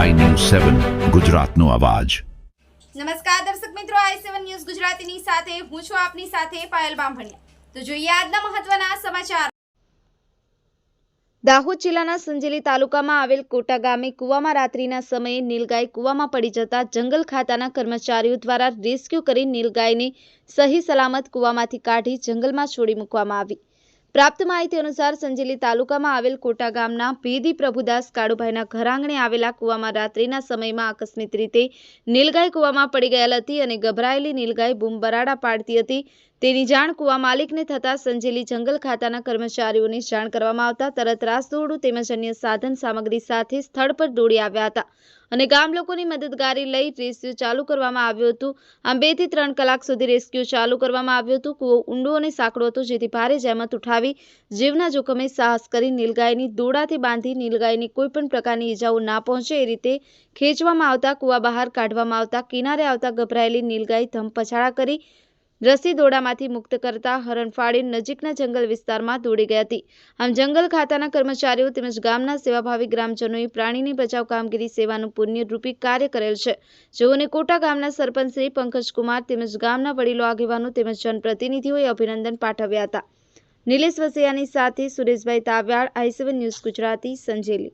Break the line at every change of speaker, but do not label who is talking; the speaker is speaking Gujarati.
સેવન ગુજરાતનો અવાજ.
નમસ્કાર દર્શક મિત્રો આઈ સેવન ન્યૂઝ ગુજરાતીની સાથે હું છું આપની સાથે પાયલ બામભણિયા. તો જોઈએ આજના મહત્વના સમાચાર. દાહોદ જિલ્લાના સંજેલી તાલુકામાં આવેલ કોટા ગામે કૂવામાં રાત્રિના સમયે નીલગાય કૂવામાં પડી જતા જંગલ ખાતાના કર્મચારીઓ દ્વારા રેસ્ક્યુ કરી નીલગાયને સહી સલામત કૂવામાંથી કાઢી જંગલમાં છોડી મૂકવામાં આવી. પ્રાપ્ત માહિતી અનુસાર સંજેલી તાલુકામાં આવેલ કોટા ગામના ભેદી પ્રભુદાસ કાળુભાઈના ઘરાંગણે આવેલા કૂવામાં રાત્રિના સમયમાં આકસ્મિક રીતે નીલગાય કૂવામાં પડી ગયેલ હતી અને ગભરાયેલી નીલગાય બૂમબરાડા પાડતી હતી. તેની જાણ કૂવા માલિકને થતાં સંજેલી જંગલ ખાતાના કર્મચારીઓને જાણ કરવામાં આવતા તરત રાસદોડું તેમજ અન્ય સાધન સામગ્રી સાથે સ્થળ પર દોડી આવ્યા હતા. અને ગામ લોકોની મદદગારી લઈ રેસ્ક્યુ ચાલુ કરવામાં આવ્યું હતું. આમ બેથી ત્રણ કલાક સુધી રેસ્ક્યુ ચાલુ કરવામાં આવ્યું હતું. કૂવો ઊંડો અને સાંકડો હતો, જેથી ભારે જહેમત ઉઠાવી જીવના જોખમે સાહસ કરી નીલગાયની દોડાથી બાંધી નીલગાયની કોઈપણ પ્રકારની ઈજાઓ ના પહોંચે એ રીતે ખેંચવામાં આવતા, કૂવા બહાર કાઢવામાં આવતા, કિનારે આવતા ગભરાયેલી નીલગાય ધમ પછાડા કરી રસી દોડામાંથી મુક્ત કરતા હરણફાળી નજીકના જંગલ વિસ્તારમાં દોડી ગઈ હતી. આમ જંગલ ખાતાના કર્મચારીઓ તેમજ ગામના સેવાભાવી ગ્રામજનોએ પ્રાણીની બચાવ કામગીરી સેવાનું પુણ્યરૂપી કાર્ય કરેલ છે. જેઓને કોટા ગામના સરપંચ શ્રી પંકજકુમાર તેમજ ગામના વડીલો આગેવાનો તેમજ જનપ્રતિનિધિઓએ અભિનંદન પાઠવ્યા હતા. નિલેશ વસૈયાની સાથે Sureshbhai Tavyal, I seven news Gujarati, Sanjeli.